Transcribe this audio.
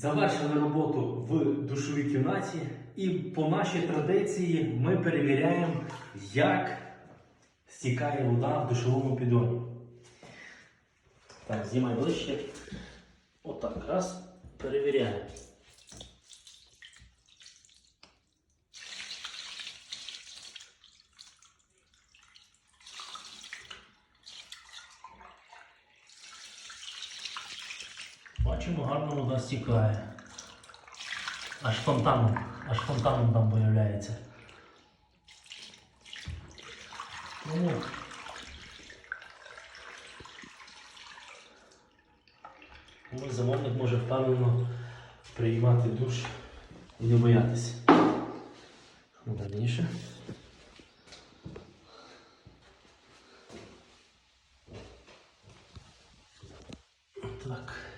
Завершили роботу в душовій кімнаті, і по нашій традиції ми перевіряємо, як стікає вода в душовому підоні. Так, знімай ближче. Отак, раз. Перевіряємо. Бачимо, гарно вода стікає. Аж фонтаном, аж фонтаном там виявляється. Ну, Мой замовник може впевнено приймати душ і не боятися. Ну, Дальніше. Так.